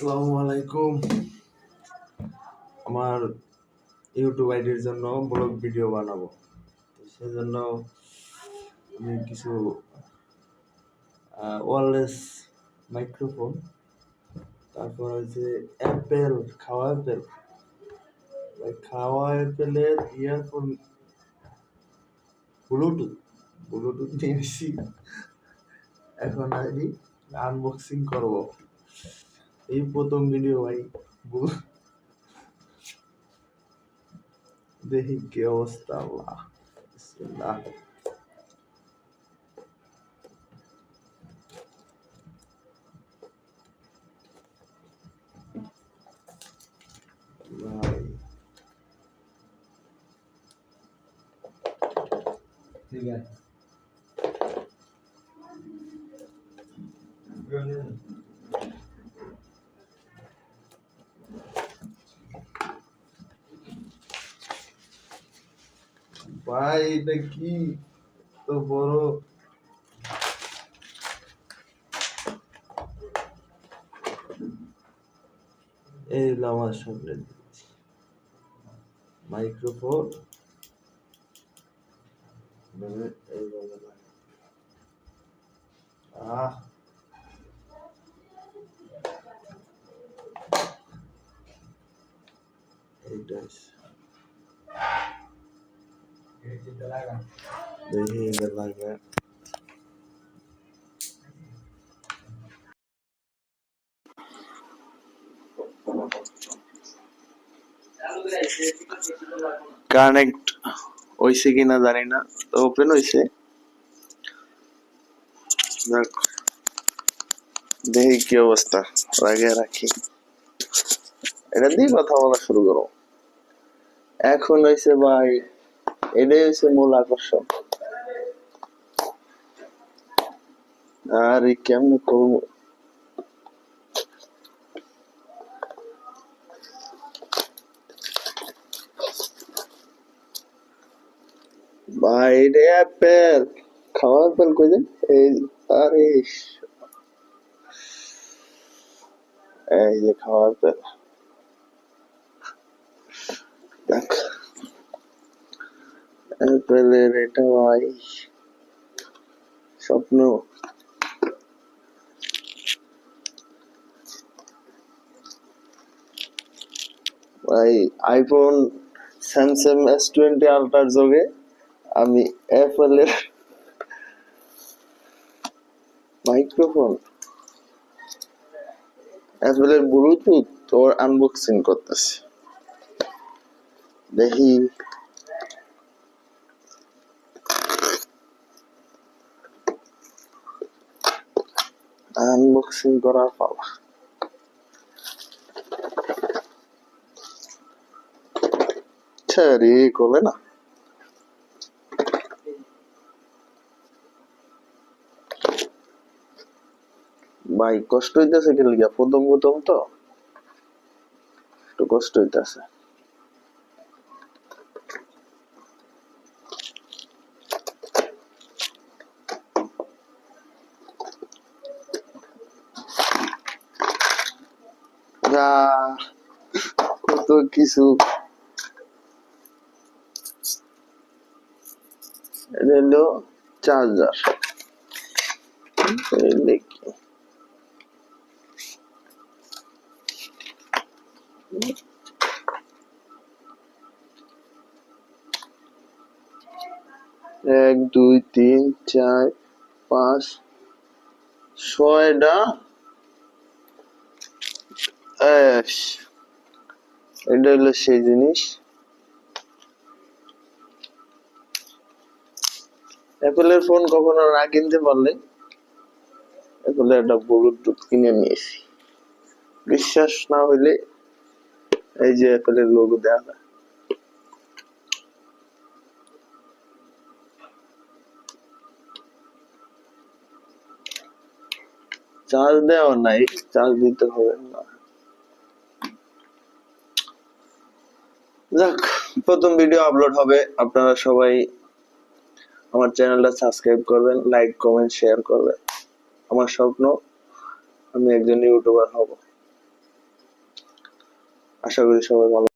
আসসালামু আলাইকুম। আমার ইউটিউব আইডির জন্য ব্লগ ভিডিও বানাবো। তো সেজন্য আমি কিছু ওয়ারলেস মাইক্রোফোন তারপর হচ্ছে অ্যাপেল খাওয়া অ্যাপেল খাওয়া অ্যাপেলের ইয়ারফোন ব্লুটুথ ব্লুটুথ নিয়ে এখন আমি আনবক্সিং করব। এই প্রথম ভিডিও ভাই বু- দেখি কি অবস্থা আল্লাহ বিসমিল্লাহ। ভাই ঠিক আছে ভাই এটা কি? তো বড়। এই হলো আমার সামনে মাইক্রোফোন। এইভাবে লাগে। আহ। হচ্ছে। দেখি এটা লাগে কানেক্ট হইছে কিনা জানি না ওপেন যাক দেখি কি অবস্থা, আগে রাখি এটা দিয়ে কথা বলা শুরু করো এখন হইছে ভাই এটাই হচ্ছে মূল আকর্ষণ। আরে কেমনে করব? ভাই রে অ্যাপেল। খাওয়া অ্যাপেল কই দেন এই আরে। এই যে খাওয়া অ্যাপেল দেখ অ্যাপেলের এটা ভাই, স্বপ্ন। ভাই আইফোন স্যামসাং এস টোয়েন্টি আলট্রার যোগে আমি অ্যাপেলের মাইক্রোফোন অ্যাপেলের ব্লুটুথ তোর আনবক্সিং করতেছি। দেখি। আনবক্সিং করার পালা ছেড়ে করবে না ভাই কষ্ট হইতেছে কি লিগা প্রথম প্রথম তো একটু কষ্ট হইতেছে কত কিছু এটা হলো চার্জার দেখি এক দুই তিন চার পাঁচ ছয়টা। এটা হলো সেই জিনিস অ্যাপেলের ফোন কখনো না কিনতে পারলে অ্যাপেলের একটা ব্লুটুথ কিনে নিয়েছি। বিশ্বাস না হইলে এই যে অ্যাপেলের লোগো দেওয়া যায় চার্জ দেওয়া নাই চার্জ দিতে হবে না। যাক, প্রথম ভিডিও আপলোড হবে। আপনারা সবাই আমার চ্যানেলটা সাবস্ক্রাইব করবেন লাইক কমেন্ট শেয়ার করবেন। আমার স্বপ্ন, আমি একজন ইউটিউবার হব। আশা করি সবাই ভালো